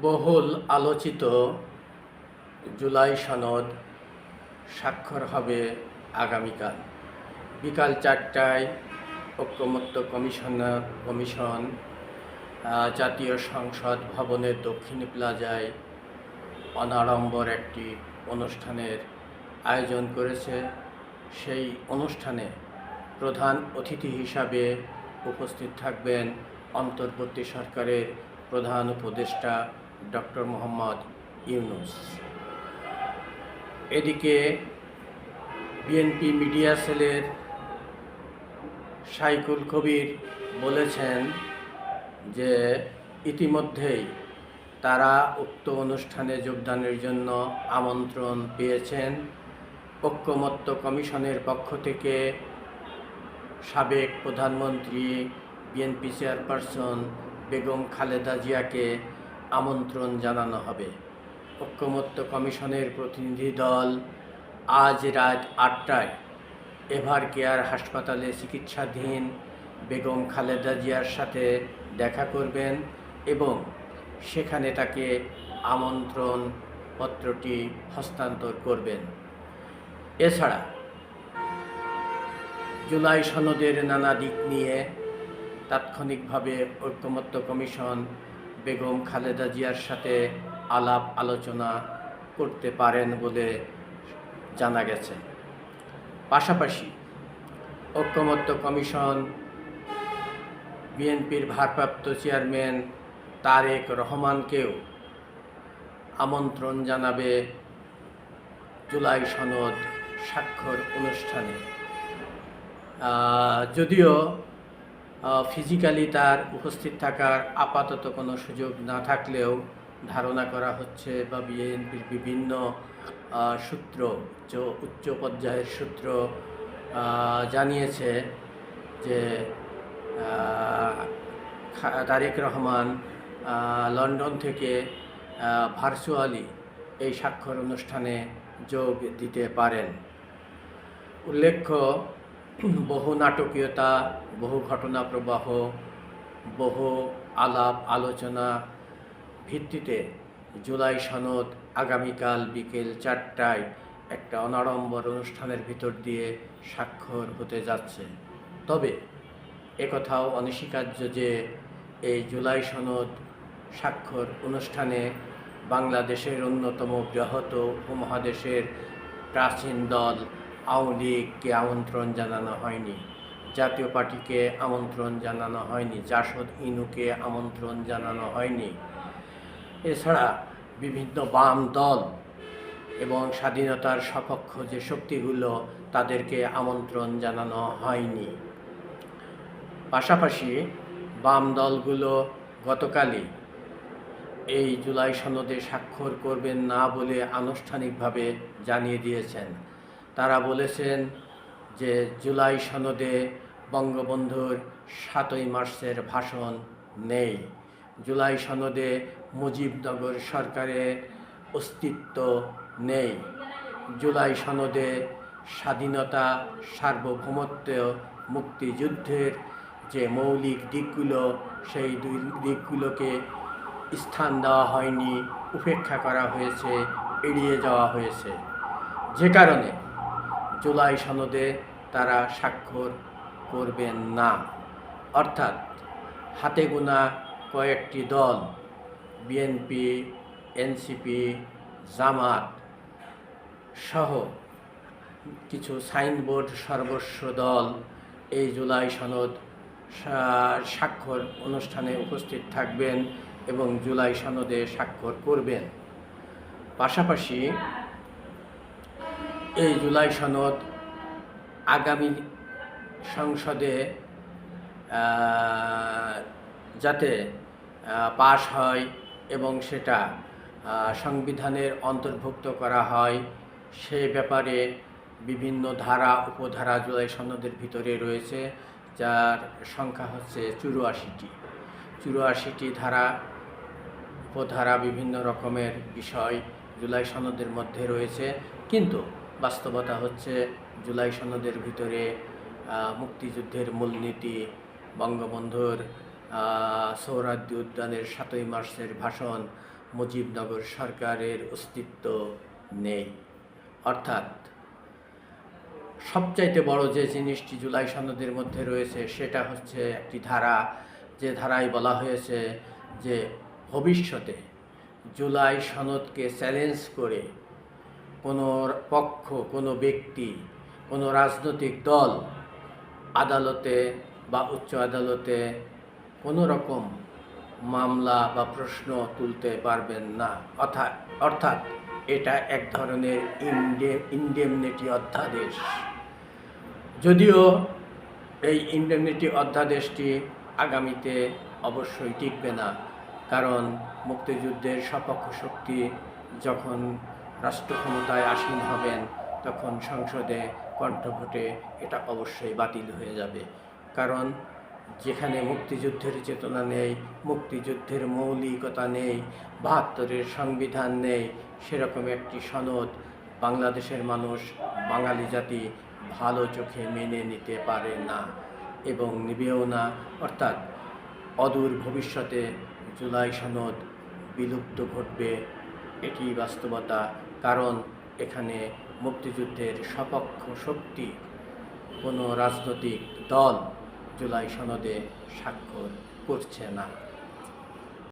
বহুল আলোচিত জুলাই সনদ স্বাক্ষর হবে আগামীকাল। বিকাল চারটায় ঐক্যমত্য কমিশনার কমিশন জাতীয় সংসদ ভবনের দক্ষিণ প্লাজায় অনাড়ম্বর একটি অনুষ্ঠানের আয়োজন করেছে। সেই অনুষ্ঠানে প্রধান অতিথি হিসাবে উপস্থিত থাকবেন অন্তর্বর্তী সরকারের প্রধান উপদেষ্টা ডক্টর মোহাম্মদ ইউনুস। এদিকে বিএনপি মিডিয়া সেলের সাইকুল কবির বলেছেন যে ইতিমধ্যেই তারা উক্ত অনুষ্ঠানে যোগদানের জন্য আমন্ত্রণ পেয়েছেন। ঐক্যমত্য কমিশনের পক্ষ থেকে সাবেক প্রধানমন্ত্রী, বিএনপি চেয়ারপারসন বেগম খালেদা জিয়াকে আমন্ত্রণ জানানো হবে। ঐক্যমত্য কমিশনের প্রতিনিধি দল আজ রাত আটটায় এভার কেয়ার হাসপাতালে চিকিৎসাধীন বেগম খালেদা জিয়ার সাথে দেখা করবেন এবং সেখানে তাকে আমন্ত্রণ পত্রটি হস্তান্তর করবেন। এছাড়া জুলাই সনদের নানা দিক নিয়ে তাৎক্ষণিকভাবে ঐক্যমত্য কমিশন বেগম খালেদা জিয়ার সাথে আলাপ আলোচনা করতে পারেন বলে জানা গেছে। পাশাপাশি ঐক্যমত্য কমিশন বিএনপির ভারপ্রাপ্ত চেয়ারম্যান তারেক রহমানকেও আমন্ত্রণ জানাবে জুলাই সনদ স্বাক্ষর অনুষ্ঠানে। যদিও ফিজিক্যালি তার উপস্থিত থাকার আপাতত কোনো সুযোগ না থাকলেও ধারণা করা হচ্ছে বা বিএনপির বিভিন্ন সূত্র, উচ্চ পর্যায়ের সূত্র জানিয়েছে যে তারেক রহমান লন্ডন থেকে ভার্চুয়ালি এই স্বাক্ষর অনুষ্ঠানে যোগ দিতে পারেন। উল্লেখ্য বহু নাটকীয়তা, বহু ঘটনা প্রবাহ, বহু আলাপ আলোচনা ভিত্তিতে জুলাই সনদ আগামীকাল বিকেল চারটায় একটা অনাড়ম্বর অনুষ্ঠানের ভিতর দিয়ে স্বাক্ষর হতে যাচ্ছে। তবে একথাও অনস্বীকার্য যে এই জুলাই সনদ স্বাক্ষর অনুষ্ঠানে বাংলাদেশের অন্যতম বৃহৎ উপমহাদেশের প্রাচীন দল আওয়ামী লীগকে আমন্ত্রণ জানানো হয়নি, জাতীয় পার্টিকে আমন্ত্রণ জানানো হয়নি, জাসদ ইনুকে আমন্ত্রণ জানানো হয়নি। এছাড়া বিভিন্ন বাম দল এবং স্বাধীনতার সপক্ষ যে শক্তিগুলো তাদেরকে আমন্ত্রণ জানানো হয়নি। পাশাপাশি বাম দলগুলো গতকালই এই জুলাই সনদে স্বাক্ষর করবেন না বলে আনুষ্ঠানিকভাবে জানিয়ে দিয়েছেন। তারা বলেছেন যে জুলাই সনদে বঙ্গবন্ধুর সাতই মার্চের ভাষণ নেই। জুলাই সনদে মুজিবনগর সরকারের অস্তিত্ব নেই। জুলাই সনদে স্বাধীনতা, সার্বভৌমত্ব, মুক্তিযুদ্ধের যে মৌলিক দিকগুলো, সেই দুই দিকগুলোকে স্থান দেওয়া হয়নি, উপেক্ষা করা হয়েছে, এড়িয়ে যাওয়া হয়েছে। যে কারণে জুলাই সনদে তারা স্বাক্ষর করবেন না। অর্থাৎ হাতে গোনা কয়েকটি দল, বিএনপি, এনসিপি, জামাত সহ কিছু সাইনবোর্ড সর্বস্ব দল এই জুলাই সনদ স্বাক্ষর অনুষ্ঠানে উপস্থিত থাকবেন এবং জুলাই সনদে স্বাক্ষর করবেন। পাশাপাশি এই জুলাই সনদ আগামী সংসদে যাতে পাশ হয় এবং সেটা সংবিধানের অন্তর্ভুক্ত করা হয়, সে ব্যাপারে বিভিন্ন ধারা, উপধারা জুলাই সনদের ভিতরে রয়েছে, যার সংখ্যা হচ্ছে চুরাশিটি। চুরাশিটি ধারা, উপধারা বিভিন্ন রকমের বিষয় জুলাই সনদের মধ্যে রয়েছে। কিন্তু বাস্তবতা হচ্ছে জুলাই সনদের ভিতরে মুক্তিযুদ্ধের মূলনীতি, বঙ্গবন্ধুর সৌরাদ্দি উদ্যানের সাতই মার্চের ভাষণ, মুজিবনগর সরকারের অস্তিত্ব নেই। অর্থাৎ সবচাইতে বড় যে জিনিসটি জুলাই সনদের মধ্যে রয়েছে, সেটা হচ্ছে একটি ধারা, যে ধারায় বলা হয়েছে যে ভবিষ্যতে জুলাই সনদকে চ্যালেঞ্জ করে কোনো পক্ষ, কোনো ব্যক্তি, কোনো রাজনৈতিক দল, আদালতে বা উচ্চ আদালতে কোনো রকম মামলা বা প্রশ্ন তুলতে পারবেন না। অর্থাৎ অর্থাৎ এটা এক ধরনের ইন্ডে, ইন্ডেমনিটি অধ্যাদেশ। যদিও এই ইন্ডেমনিটি অধ্যাদেশটি আগামীতে অবশ্যই টিকবে না, কারণ মুক্তিযুদ্ধের সপক্ষ শক্তি যখন রাষ্ট্র ক্ষমতায় আসীন হবেন, তখন সংসদে কণ্ঠভোটে এটা অবশ্যই বাতিল হয়ে যাবে। কারণ যেখানে মুক্তিযুদ্ধের চেতনা নেই, মুক্তিযুদ্ধের মৌলিকতা নেই, বাহাত্তরের সংবিধান নেই, সেরকম একটি সনদ বাংলাদেশের মানুষ, বাঙালি জাতি ভালো চোখে মেনে নিতে পারে না এবং নিবেও না। অর্থাৎ অদূর ভবিষ্যতে জুলাই সনদ বিলুপ্ত ঘটবে এটি বাস্তবতা। কারণ এখানে মুক্তিযুদ্ধের সপক্ষ শক্তি কোনো রাজনৈতিক দল জুলাই সনদে স্বাক্ষর করছে না।